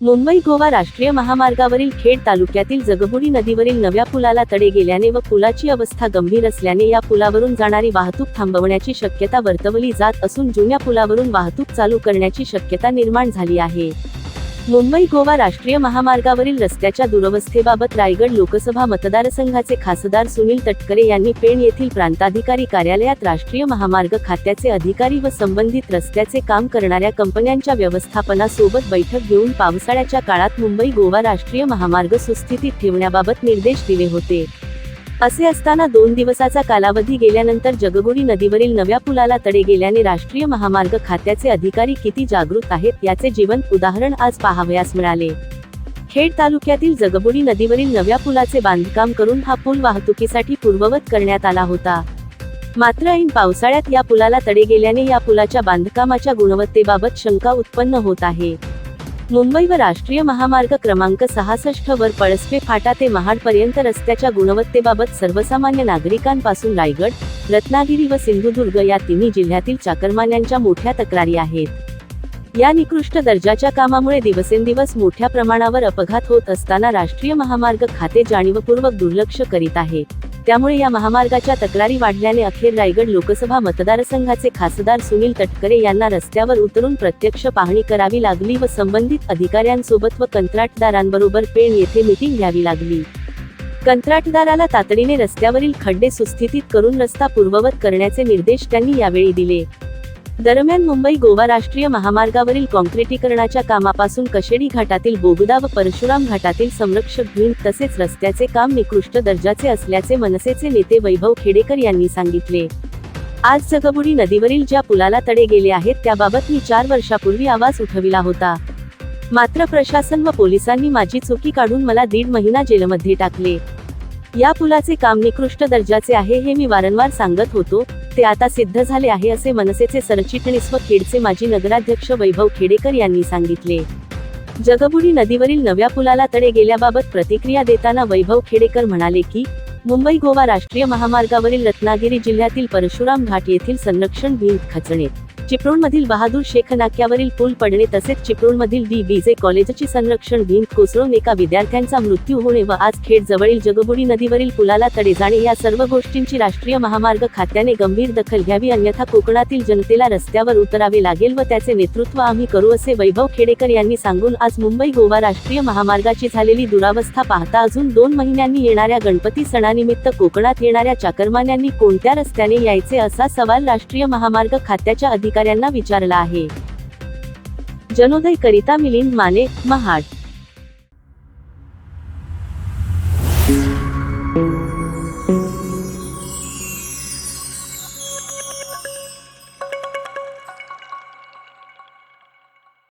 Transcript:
मुंबई गोवा राष्ट्रीय महामार्गावरील खेड तालुक्यातील जगबुडी नदीवरील नव्या पुलाला तडे गेल्याने व पुलाची अवस्था गंभीर असल्याने या पुलावरून जाणारी वाहतूक थांबवण्याची शक्यता वर्तवली जात असून जुन्या पुलावरून वाहतूक चालू करण्याची शक्यता निर्माण झाली आहे. मुंबई गोवा राष्ट्रीय महामार्गावरील रस्त्याच्या दुरवस्थेबाबत रायगड लोकसभा मतदारसंघाचे खासदार सुनील तटकरे यांनी पेण येथील प्रांताधिकारी कार्यालयात राष्ट्रीय महामार्ग खात्याचे अधिकारी व संबंधित रस्त्याचे काम करणाऱ्या कंपन्यांच्या व्यवस्थापनासोबत बैठक घेऊन पावसाळ्याच्या काळात मुंबई गोवा राष्ट्रीय महामार्ग सुस्थितीत ठेवण्याबाबत निर्देश दिले होते. असे असताना दोन दिवसाचा कालावधी गेल्यानंतर जगबुडी नदीवरील नव्या पुलाला तडे गेल्याने राष्ट्रीय महामार्ग खात्याचे अधिकारी किती जागृत आहेत याचे जिवंत उदाहरण आज पाहावयास मिळाले. खेड तालुक्यातील जगबुडी नदीवरील नव्या पुलाचे बांधकाम करून हा पूल वाहतुकीसाठी पूर्ववत करण्यात आला होता. मात्र ऐन पावसाळ्यात या पुलाला तडे गेल्याने या पुलाच्या बांधकामाच्या गुणवत्तेबाबत शंका उत्पन्न होत आहे. मुंबई व राष्ट्रीय महामार्ग क्रमांक सहासष्ट वर पळसपे फाटा ते महाड पर्यंत रस्त्याच्या गुणवत्तेबाबत सर्वसामान्य नागरिकांपासून रायगड रत्नागिरी व सिंधुदुर्ग या तिन्ही जिल्ह्यातील चाकरमान्यांच्या मोठ्या तक्रारी आहेत. या निकृष्ट दर्जाच्या कामामुळे दिवसेंदिवस मोठ्या प्रमाणावर अपघात होत असताना राष्ट्रीय महामार्ग खाते जाणीवपूर्वक दुर्लक्ष करीत आहे. त्यामुळे या महामार्गाच्या तक्रारी वाढल्याने अखेर रायगड लोकसभा मतदारसंघाचे खासदार सुनील तटकरे यांना रस्त्यावर उतरून प्रत्यक्ष पाहणी करावी लागली व संबंधित अधिकाऱ्यांसोबत व कंत्राटदारांबरोबर पेण येथे मिटिंग घ्यावी लागली. कंत्राटदाराला तातडीने रस्त्यावरील खड्डे सुस्थितीत करून रस्ता पूर्ववत करण्याचे निर्देश त्यांनी यावेळी दिले. दरम्यान मुंबई गोवा राष्ट्रीय महामार्गावरील कॉन्क्रिटीकरणाच्या कामापासून कशेडी घाटातील बोगदा व परशुराम घाटातील संरक्षक भिंत तसेच रस्त्याचे काम निकृष्ट दर्जाचे असल्याचे मनसेचे नेते वैभव खेडेकर यांनी सांगितले. आज जगबुडी नदीवरील ज्या पुलाला तडे गेले आहेत त्याबाबत मी चार वर्षापूर्वी आवाज उठविला होता. मात्र प्रशासन व पोलिसांनी माझी चुकी काढून मला दीड महिना जेलमध्ये टाकले. या पुलाचे काम निकृष्ट दर्जाचे आहे हे मी वारंवार सांगत होतो ते आता सिद्ध झाले आहे असे मनसेचे सरचिटणीस व खेडचे माजी नगराध्यक्ष वैभव खेडेकर यांनी सांगितले. जगबुडी नदीवरील नव्या पुलाला तडे गेल्याबाबत प्रतिक्रिया देताना वैभव खेडेकर म्हणाले की मुंबई गोवा राष्ट्रीय महामार्गावरील रत्नागिरी जिल्ह्यातील परशुराम घाट येथील संरक्षण भिंत खचणे चिपळूणमधील बहादूर शेख नाक्यावरील पूल पडणे तसेच चिपळूणमधील डी बीजे कॉलेजची संरक्षण भिंत कोसळून एका विद्यार्थ्यांचा मृत्यू होणे व आज खेड जवळील जगबुडी नदीवरील पुलाला तडे जाणे या सर्व गोष्टींची राष्ट्रीय महामार्ग खात्याने गंभीर दखल घ्यावी अन्यथा कोकणातील जनतेला रस्त्यावर उतरावे लागेल व त्याचे नेतृत्व आम्ही करू असे वैभव खेडेकर यांनी सांगून आज मुंबई गोवा राष्ट्रीय महामार्गाची झालेली दुरावस्था पाहता अजून दोन महिन्यांनी येणाऱ्या गणपती सणानिमित्त कोकणात येणाऱ्या चाकरमान्यांनी कोणत्या रस्त्याने यायचे असा सवाल राष्ट्रीय महामार्ग खात्याच्या अधिकाऱ्यांना विचारला आहे. जनोदय करिता मिलिंद माने महाड.